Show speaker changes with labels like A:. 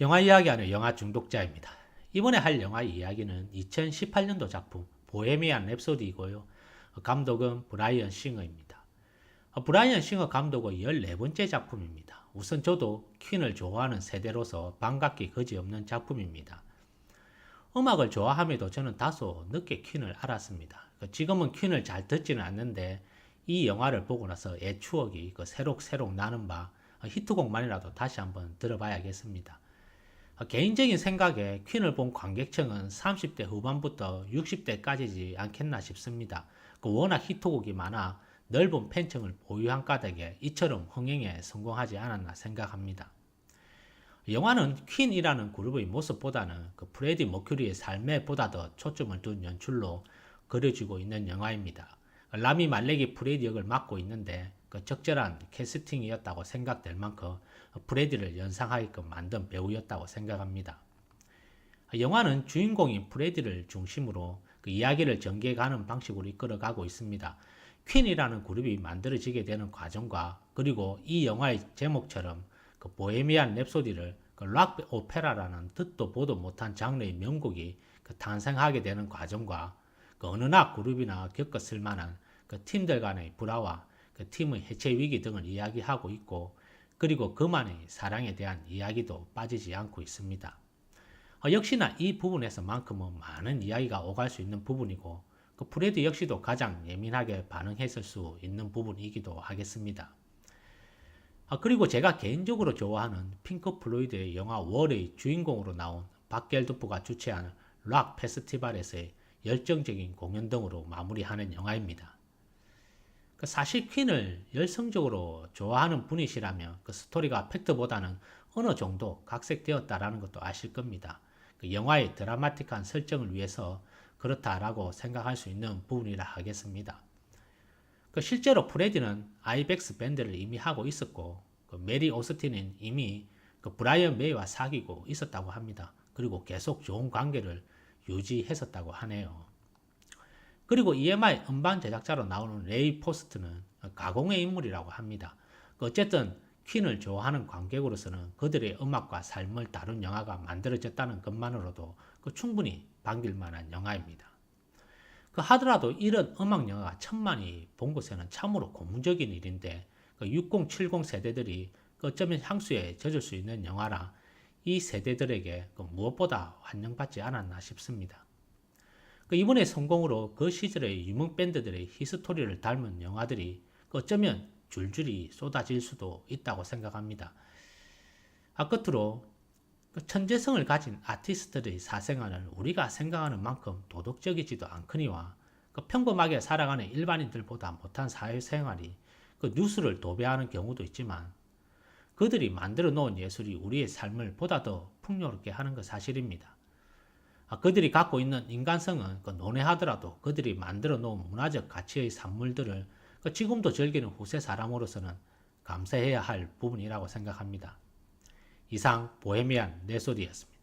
A: 영화 이야기 하는 영화 중독자입니다. 이번에 할 영화 이야기는 2018년도 작품 보헤미안 랩소디이고요. 감독은 브라이언 싱어입니다. 브라이언 싱어 감독의 14번째 작품입니다. 우선 저도 퀸을 좋아하는 세대로서 반갑기 거지없는 작품입니다. 음악을 좋아함에도 저는 다소 늦게 퀸을 알았습니다. 지금은 퀸을 잘 듣지는 않는데 이 영화를 보고 나서 애 추억이 그 새록새록 나는 바 히트곡만이라도 다시 한번 들어봐야겠습니다. 개인적인 생각에 퀸을 본 관객층은 30대 후반부터 60대까지지 않겠나 싶습니다. 그 워낙 히트곡이 많아 넓은 팬층을 보유한 까닭에 이처럼 흥행에 성공하지 않았나 생각합니다. 영화는 퀸이라는 그룹의 모습보다는 그 프레디 머큐리의 삶에 보다 더 초점을 둔 연출로 그려지고 있는 영화입니다. 라미 말렉이 프레디 역을 맡고 있는데 그 적절한 캐스팅이었다고 생각될 만큼 프레디를 연상하게끔 만든 배우였다고 생각합니다. 영화는 주인공인 프레디를 중심으로 그 이야기를 전개가는 방식으로 이끌어가고 있습니다. 퀸이라는 그룹이 만들어지게 되는 과정과 그리고 이 영화의 제목처럼 그 보헤미안 랩소디를 그 락 오페라라는 듣도 보도 못한 장르의 명곡이 그 탄생하게 되는 과정과 그 어느 나 그룹이나 겪었을 만한 그 팀들 간의 불화와 그 팀의 해체 위기 등을 이야기하고 있고 그리고 그만의 사랑에 대한 이야기도 빠지지 않고 있습니다. 어, 역시나 이 부분에서만큼은 많은 이야기가 오갈 수 있는 부분이고 그 프레드 역시도 가장 예민하게 반응했을 수 있는 부분이기도 하겠습니다. 아, 그리고 제가 개인적으로 좋아하는 핑크 플로이드의 영화 월의 주인공으로 나온 박겔드프가 주최하는 락 페스티벌에서의 열정적인 공연 등으로 마무리하는 영화입니다. 그 사실 퀸을 열성적으로 좋아하는 분이시라면 그 스토리가 팩트보다는 어느 정도 각색되었다라는 것도 아실 겁니다. 그 영화의 드라마틱한 설정을 위해서 그렇다라고 생각할 수 있는 부분이라 하겠습니다. 그 실제로 프레디는 아이벡스 밴드를 이미 하고 있었고 그 메리 오스틴은 이미 그 브라이언 메이와 사귀고 있었다고 합니다. 그리고 계속 좋은 관계를 유지했었다고 하네요. 그리고 EMI 음반 제작자로 나오는 레이 포스트는 가공의 인물이라고 합니다. 그 어쨌든 퀸을 좋아하는 관객으로서는 그들의 음악과 삶을 다룬 영화가 만들어졌다는 것만으로도 그 충분히 반길 만한 영화입니다. 그 하더라도 이런 음악 영화가 천만이 본 곳에는 참으로 고무적인 일인데 그 60, 70 세대들이 그 어쩌면 향수에 젖을 수 있는 영화라 이 세대들에게 그 무엇보다 환영받지 않았나 싶습니다. 그 이번의 성공으로 그 시절의 유명 밴드들의 히스토리를 닮은 영화들이 그 어쩌면 줄줄이 쏟아질 수도 있다고 생각합니다. 아, 끝으로 그 천재성을 가진 아티스트들의 사생활은 우리가 생각하는 만큼 도덕적이지도 않거니와 그 평범하게 살아가는 일반인들보다 못한 사회생활이 그 뉴스를 도배하는 경우도 있지만 그들이 만들어 놓은 예술이 우리의 삶을 보다 더 풍요롭게 하는 것 사실입니다. 아, 그들이 갖고 있는 인간성은 그 논외하더라도 그들이 만들어 놓은 문화적 가치의 산물들을 그 지금도 즐기는 후세 사람으로서는 감사해야 할 부분이라고 생각합니다. 이상 보헤미안 네소디였습니다.